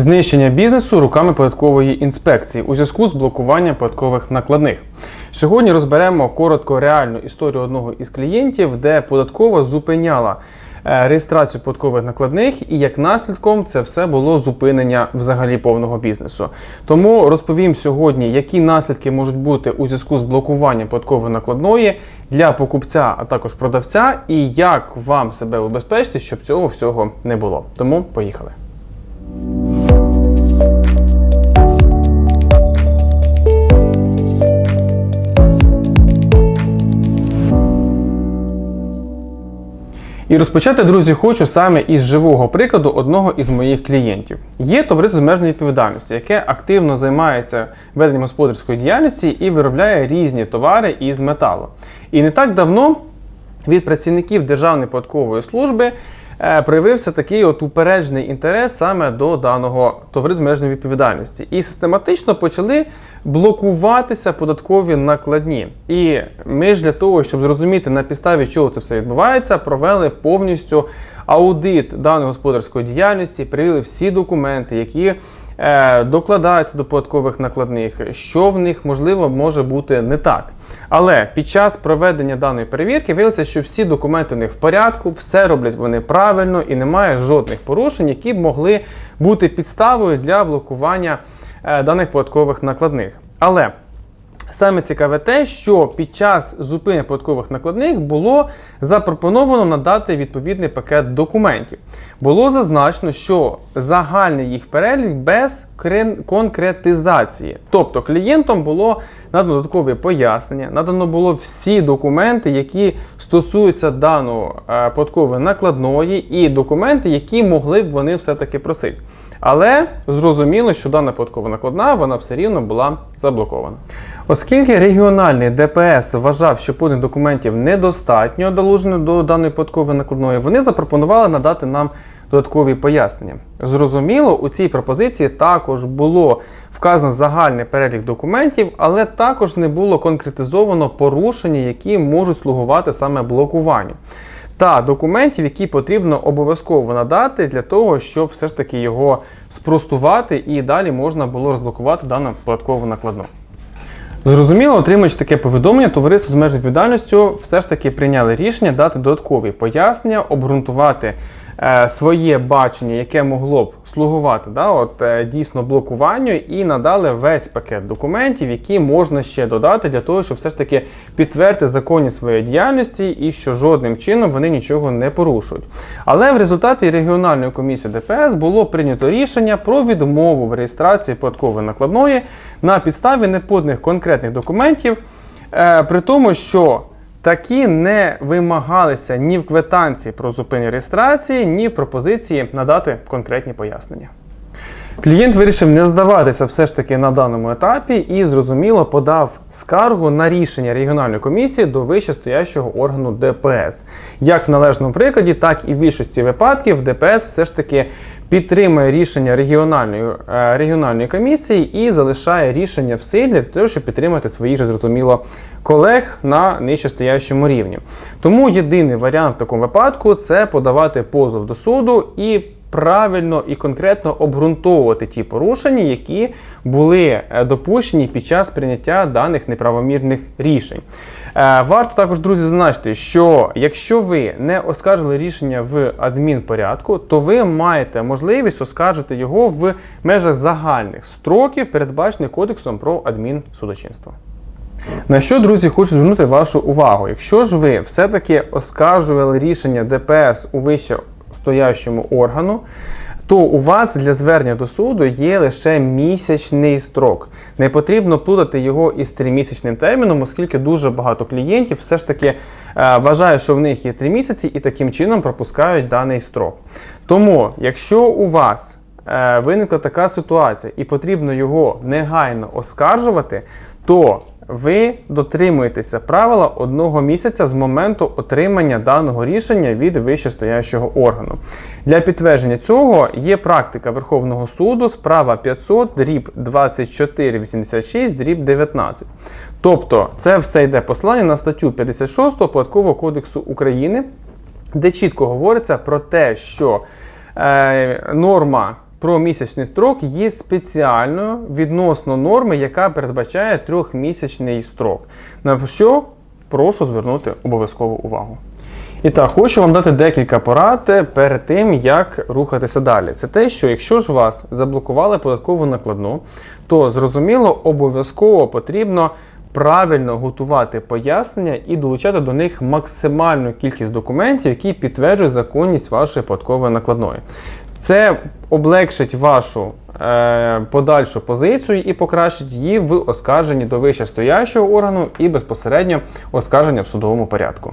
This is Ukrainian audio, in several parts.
Знищення бізнесу руками податкової інспекції у зв'язку з блокуванням податкових накладних. Сьогодні розберемо коротко реальну історію одного із клієнтів, де податкова зупиняла е, реєстрацію податкових накладних, і як наслідком це все було зупинення взагалі повного бізнесу. Тому розповім сьогодні, які наслідки можуть бути у зв'язку з блокуванням податкової накладної для покупця, а також продавця, і як вам себе убезпечити, щоб цього всього не було. Тому поїхали. І розпочати, друзі, хочу саме із живого прикладу одного із моїх клієнтів. Є товариство з обмеженої відповідальності, яке активно займається веденням господарської діяльності і виробляє різні товари із металу. І не так давно від працівників Державної податкової служби проявився такий от упереджений інтерес саме до даного товариства з обмеженої відповідальності. І систематично почали блокуватися податкові накладні. І ми ж для того, щоб зрозуміти на підставі чого це все відбувається, провели повністю аудит даної господарської діяльності, перевірили всі документи, які е, докладаються до податкових накладних, що в них можливо може бути не так. Але під час проведення даної перевірки виявилося, що всі документи у них в порядку, все роблять вони правильно і немає жодних порушень, які б могли бути підставою для блокування е, даних податкових накладних. Але Саме цікаве те, що під час зупини податкових накладних було запропоновано надати відповідний пакет документів. Було зазначено, що загальний їх перелік без конкретизації. Тобто клієнтам було надано додаткові пояснення, надано було всі документи, які стосуються даної е, податкової накладної, і документи, які могли б вони все-таки просити. Але зрозуміло, що дана податкова накладна вона все рівно була заблокована. Оскільки регіональний ДПС вважав, що поданих документів недостатньо долучено до даної податкової накладної, вони запропонували надати нам додаткові пояснення. Зрозуміло, у цій пропозиції також було вказано загальний перелік документів, але також не було конкретизовано порушення, які можуть слугувати саме блокуванню та документів, які потрібно обов'язково надати для того, щоб все ж таки його спростувати і далі можна було розблокувати дану податкову накладну. Зрозуміло, отримуючи таке повідомлення, товариство з межою відповідальністю все ж таки прийняли рішення дати додаткові пояснення, обґрунтувати своє бачення, яке могло б слугувати да, от, е, дійсно блокуванню, і надали весь пакет документів, які можна ще додати для того, щоб все ж таки підтвердити законність своєї діяльності і що жодним чином вони нічого не порушують. Але в результаті регіональної комісії ДПС було прийнято рішення про відмову в реєстрації податкової накладної на підставі неподаних конкретних документів, е, при тому, що такі не вимагалися ні в квитанції про зупинення реєстрації, ні в пропозиції надати конкретні пояснення. Клієнт вирішив не здаватися все ж таки на даному етапі і зрозуміло подав скаргу на рішення регіональної комісії до вищестоящого органу ДПС. Як в належному прикладі, так і в більшості випадків ДПС все ж таки підтримує рішення регіональної, е, регіональної комісії і залишає рішення в силі для того, щоб підтримати своїх зрозуміло колег на нижчостоящому рівні. Тому єдиний варіант в такому випадку це подавати позов до суду і правильно і конкретно обґрунтовувати ті порушення, які були е, допущені під час прийняття даних неправомірних рішень. Е, Варто також, друзі, зазначити, що якщо ви не оскаржили рішення в адмінпорядку, то ви маєте можливість оскаржити його в межах загальних строків, передбачених кодексом про адмінсудочинство. На що, друзі, хочу звернути вашу увагу. Якщо ж ви все-таки оскаржували рішення ДПС у вище стоящому органу, то у вас для звернення до суду є лише місячний строк. Не потрібно плутати його із тримісячним терміном, оскільки дуже багато клієнтів все ж таки е, вважають, що в них є три місяці і таким чином пропускають даний строк. Тому, якщо у вас виникла така ситуація і потрібно його негайно оскаржувати, то ви дотримуєтеся правила одного місяця з моменту отримання даного рішення від вищестоящого органу. Для підтвердження цього є практика Верховного суду справа 500 дріб 2486 дріб 19. Тобто це все йде послання на статтю 56 Податкового кодексу України, де чітко говориться про те, що е, норма про місячний строк є спеціальною відносно норми, яка передбачає трьохмісячний строк. На що прошу звернути обов'язково увагу. І так, хочу вам дати декілька порад перед тим, як рухатися далі. Це те, що якщо ж вас заблокували податкову накладну, то зрозуміло, обов'язково потрібно правильно готувати пояснення і долучати до них максимальну кількість документів, які підтверджують законність вашої податкової накладної. Це облегшить вашу е, подальшу позицію і покращить її в оскарженні до вищестоящого органу і безпосередньо оскарження в судовому порядку.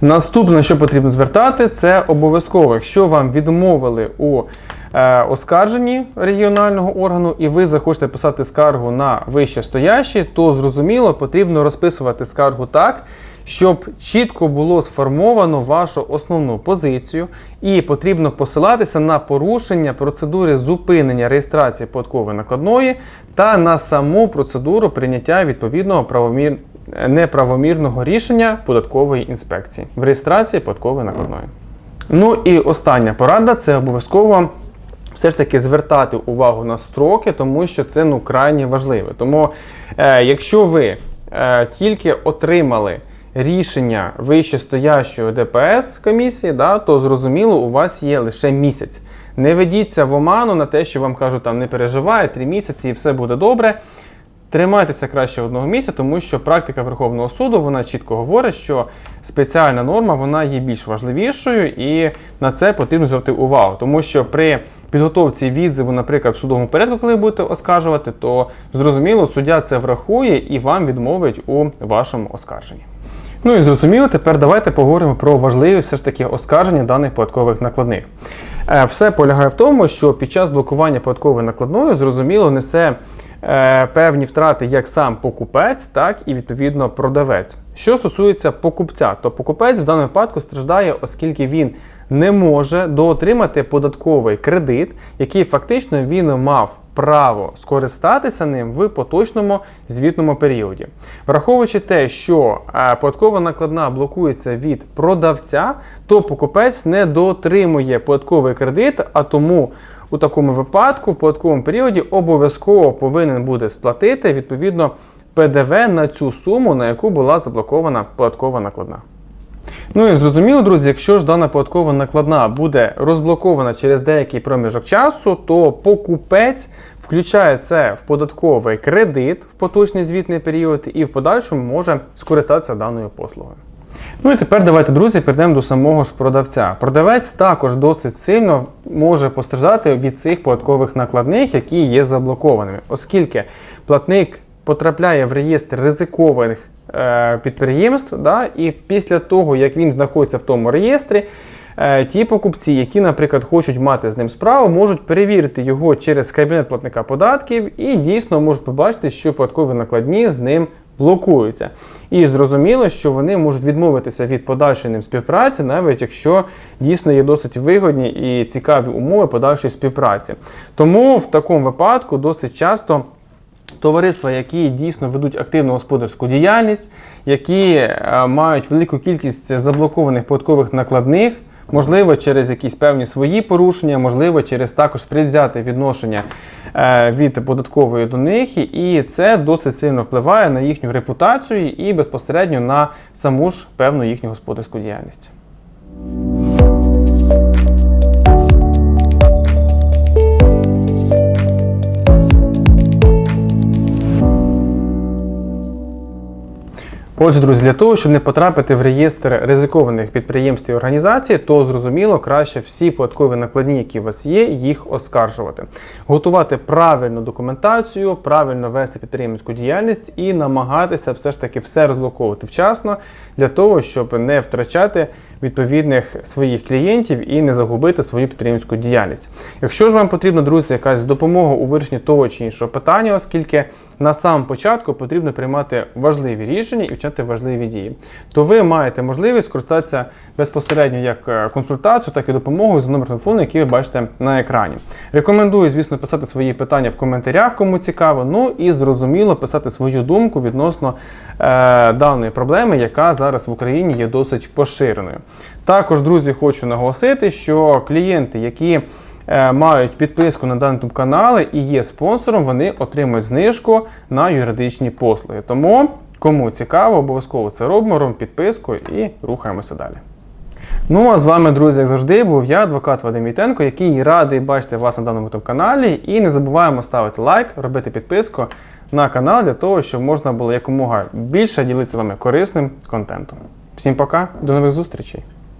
Наступне, що потрібно звертати, це обов'язково, якщо вам відмовили у е, оскарженні регіонального органу, і ви захочете писати скаргу на вищестоящий, то зрозуміло потрібно розписувати скаргу так, щоб чітко було сформовано вашу основну позицію, і потрібно посилатися на порушення процедури зупинення реєстрації податкової накладної та на саму процедуру прийняття відповідного правомір... неправомірного рішення податкової інспекції в реєстрації податкової накладної. Ну і остання порада це обов'язково все ж таки звертати увагу на строки, тому що це ну крайне важливо. Тому, е, якщо ви е, тільки отримали рішення вищестоящої ДПС комісії, да, то зрозуміло, у вас є лише місяць. Не ведіться в оману на те, що вам кажуть, там не переживай, три місяці і все буде добре. Тримайтеся краще одного місяця, тому що практика Верховного суду вона чітко говорить, що спеціальна норма вона є більш важливішою, і на це потрібно звернути увагу, тому що при підготовці відзиву, наприклад, в судовому порядку, коли будете оскаржувати, то зрозуміло, суддя це врахує і вам відмовить у вашому оскарженні. Ну і зрозуміло, тепер давайте поговоримо про важливі все ж таки оскарження даних податкових накладних. Е, Все полягає в тому, що під час блокування податкової накладної зрозуміло несе е, певні втрати як сам покупець, так і відповідно продавець. Що стосується покупця, то покупець в даному випадку страждає, оскільки він не може доотримати податковий кредит, який фактично він мав право скористатися ним в поточному звітному періоді. Враховуючи те, що е, податкова накладна блокується від продавця, то покупець не доотримує податковий кредит, а тому у такому випадку в податковому періоді обов'язково повинен буде сплатити відповідно ПДВ на цю суму, на яку була заблокована податкова накладна. Ну і зрозуміло, друзі, якщо ж дана податкова накладна буде розблокована через деякий проміжок часу, то покупець включає це в податковий кредит в поточний звітний період і в подальшому може скористатися даною послугою. Ну і тепер давайте, друзі, перейдемо до самого ж продавця. Продавець також досить сильно може постраждати від цих податкових накладних, які є заблокованими, оскільки платник потрапляє в реєстр ризикованих підприємств, да, і після того, як він знаходиться в тому реєстрі, е, ті покупці, які, наприклад, хочуть мати з ним справу, можуть перевірити його через кабінет платника податків і дійсно можуть побачити, що податкові накладні з ним блокуються. І зрозуміло, що вони можуть відмовитися від подальшої ним співпраці, навіть якщо дійсно є досить вигодні і цікаві умови подальшої співпраці. Тому в такому випадку досить часто. Товариства, які дійсно ведуть активну господарську діяльність, які е, мають велику кількість заблокованих податкових накладних, можливо, через якісь певні свої порушення, можливо, через також предвзяте відношення е, від податкової до них, і це досить сильно впливає на їхню репутацію і безпосередньо на саму ж певну їхню господарську діяльність. Отже, друзі, для того, щоб не потрапити в реєстр ризикованих підприємств і організацій, то зрозуміло, краще всі податкові накладні, які у вас є, їх оскаржувати, готувати правильну документацію, правильно вести підприємницьку діяльність і намагатися все ж таки все розблоковувати вчасно для того, щоб не втрачати відповідних своїх клієнтів і не загубити свою підприємницьку діяльність. Якщо ж вам потрібна, друзі, якась допомога у вирішенні того чи іншого питання, оскільки на самому початку потрібно приймати важливі рішення і вчати важливі дії, то ви маєте можливість скористатися безпосередньо як е, консультацією, так і допомогою за номер телефону, який ви бачите на екрані. Рекомендую, звісно, писати свої питання в коментарях, кому цікаво. Ну і зрозуміло писати свою думку відносно е, даної проблеми, яка зараз в Україні є досить поширеною. Також, друзі, хочу наголосити, що клієнти, які мають підписку на даний канали і є спонсором, вони отримують знижку на юридичні послуги. Тому, кому цікаво, обов'язково це робимо, робимо підписку і рухаємося далі. Ну а з вами, друзі, як завжди, був я, адвокат Вадим Вітенко, який радий бачити вас на даному каналі. І не забуваємо ставити лайк, робити підписку на канал для того, щоб можна було якомога більше ділитися вами корисним контентом. Всім пока, до нових зустрічей!